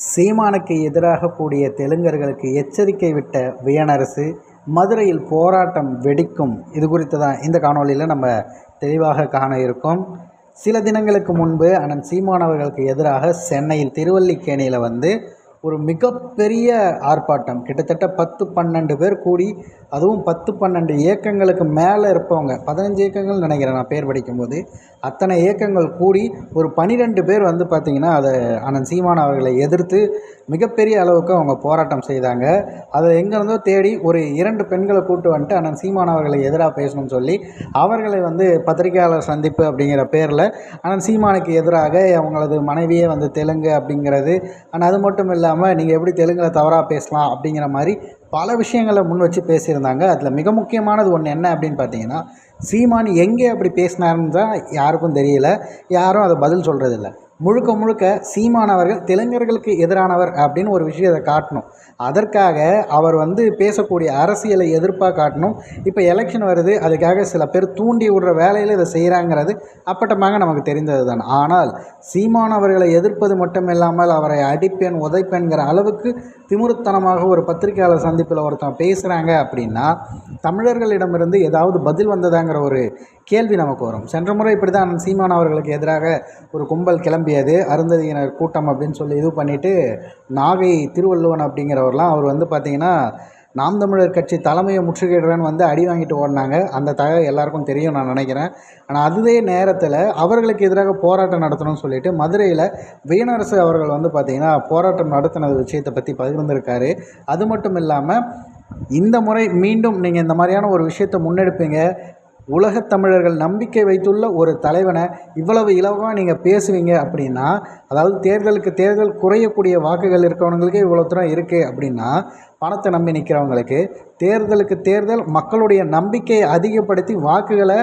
சீமானுக்கு எதிராக கூடிய தெலுங்கர்களுக்கு எச்சரிக்கை விட்ட வியனரசு மதுரையில் போராட்டம் வெடிக்கும். இது குறித்து தான் இந்த காணொலியில் நம்ம தெளிவாக காண இருக்கோம். சில தினங்களுக்கு முன்பு அண்ணன் சீமான் அவர்களுக்கு எதிராக சென்னையில் திருவல்லிக்கேணியில் வந்து ஒரு மிகப்பெரிய ஆர்ப்பாட்டம். கிட்டத்தட்ட பத்து பன்னெண்டு பேர் கூடி அதுவும் பத்து பன்னெண்டு இயக்கங்களுக்கு மேலே இருப்பவங்க பதினஞ்சு இயக்கங்கள் நினைக்கிறேன் நான் பேர் படிக்கும்போது. அத்தனை இயக்கங்கள் கூடி ஒரு பனிரெண்டு பேர் வந்து பார்த்திங்கன்னா அதை அண்ணன் சீமான் அவர்களை எதிர்த்து மிகப்பெரிய அளவுக்கு அவங்க போராட்டம் செய்தாங்க. அதை எங்கேருந்தோ தேடி ஒரு இரண்டு பெண்களை கூட்டு வந்துட்டு அண்ணன் சீமான் அவர்களை எதிராக பேசணும்னு சொல்லி அவர்களை வந்து பத்திரிகையாளர் சந்திப்பு அப்படிங்கிற பேரில் அண்ணன் சீமானுக்கு எதிராக அவங்களது மனைவியே வந்து தெலுங்கு அப்படிங்கிறது. ஆனால் அது மட்டும் இல்லாமல் நீங்கள் எப்படி தெலுங்கில் தவறாக பேசலாம் அப்படிங்கிற மாதிரி பல விஷயங்களை முன் வச்சு பேசியிருந்தாங்க. அதில் மிக முக்கியமானது ஒன்று என்ன அப்படின்னு பார்த்தீங்கன்னா சீமான் எங்கே அப்படி பேசினாருன்னு தான் யாருக்கும் தெரியல. யாரும் அதை பதில் சொல்கிறதில்ல முழுக்க முழுக்க சீமானவர்கள் தெலுங்கர்களுக்கு எதிரானவர் அப்படின்னு ஒரு விஷயத்தை காட்டணும். அதற்காக அவர் வந்து பேசக்கூடிய அரசியலை எதிர்ப்பாக காட்டணும். இப்போ எலெக்ஷன் வருது அதுக்காக சில பேர் தூண்டி விடுற வேலையில் இதை செய்கிறாங்கிறது அப்பட்டமாக நமக்கு தெரிந்தது தான் ஆனால் சீமானவர்களை எதிர்ப்பது மட்டும் இல்லாமல் அவரை அடிப்பேன் உதைப்பேன்கிற அளவுக்கு திமுருத்தனமாக ஒரு பத்திரிகையாளர் சந்திப்பில் ஒருத்தன் பேசுகிறாங்க அப்படின்னா தமிழர்களிடமிருந்து ஏதாவது பதில் வந்ததாங்கிற ஒரு கேள்வி நமக்கு வரும். சென்ற முறை இப்படி தான் சீமானவர்களுக்கு எதிராக ஒரு கும்பல் கிளம்பி கிளம்பியது அருந்ததியினர் கூட்டம் அப்படின்னு சொல்லி இது பண்ணிவிட்டு நாகை திருவள்ளுவன் அப்படிங்கிறவர்லாம் அவர் வந்து பார்த்திங்கன்னா நாம் தமிழர் கட்சி தலைமையை முற்றுகையிடுறேன்னு வந்து அடி வாங்கிட்டு ஓடினாங்க. அந்த தகவல் எல்லாருக்கும் தெரியும் நான் நினைக்கிறேன். ஆனால் அதுவே நேரத்தில் அவர்களுக்கு எதிராக போராட்டம் நடத்தணும்னு சொல்லிட்டு மதுரையில் வீணரசு அவர்கள் வந்து பார்த்திங்கன்னா போராட்டம் நடத்தினது விஷயத்தை பற்றி பகிர்ந்திருக்காரு. அது மட்டும் இல்லாமல் இந்த முறை மீண்டும் நீங்கள் இந்த மாதிரியான ஒரு விஷயத்தை முன்னெடுப்பீங்க. உலகத் தமிழர்கள் நம்பிக்கை வைத்துள்ள ஒரு தலைவனை இவ்வளவு இலவாக நீங்கள் பேசுவீங்க அப்படின்னா அதாவது தேர்தலுக்கு தேர்தல் குறையக்கூடிய வாக்குகள் இருக்கிறவங்களுக்கே இவ்வளோ தூரம் இருக்குது அப்படின்னா பணத்தை நம்பி நிற்கிறவங்களுக்கு தேர்தலுக்கு தேர்தல் மக்களுடைய நம்பிக்கையை அதிகப்படுத்தி வாக்குகளை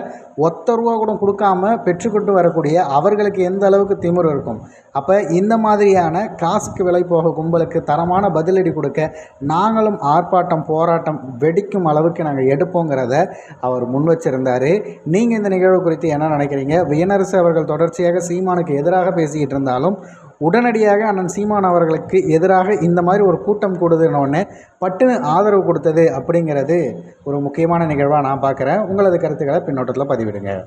ஒத்த ரூபா கூட கொடுக்காம பெற்றுக்கொண்டு வரக்கூடிய அவர்களுக்கு எந்த அளவுக்கு திமிர் இருக்கும்? அப்போ இந்த மாதிரியான காசுக்கு விலை போக கும்பலுக்கு தரமான பதிலடி கொடுக்க நாங்களும் ஆர்ப்பாட்டம் போராட்டம் வெடிக்கும் அளவுக்கு நாங்கள் எடுப்போங்கிறத அவர் முன் வச்சிருந்தார். நீங்கள் இந்த நிகழ்வு குறித்து என்ன நினைக்கிறீங்க? வியனரசு அவர்கள் தொடர்ச்சியாக சீமானுக்கு எதிராக பேசிக்கிட்டு இருந்தாலும் உடனடியாக அண்ணன் சீமான் அவர்களுக்கு எதிராக இந்த மாதிரி ஒரு கூட்டம் கூடுதுன்னொடனே பட்டுன்னு ஆதரவு கொடுத்தது அப்படிங்கிறது ஒரு முக்கியமான நிகழ்வாக நான் பார்க்குறேன். உங்களது கருத்துக்களை பின்னோட்டத்தில் பதிவிடுங்க.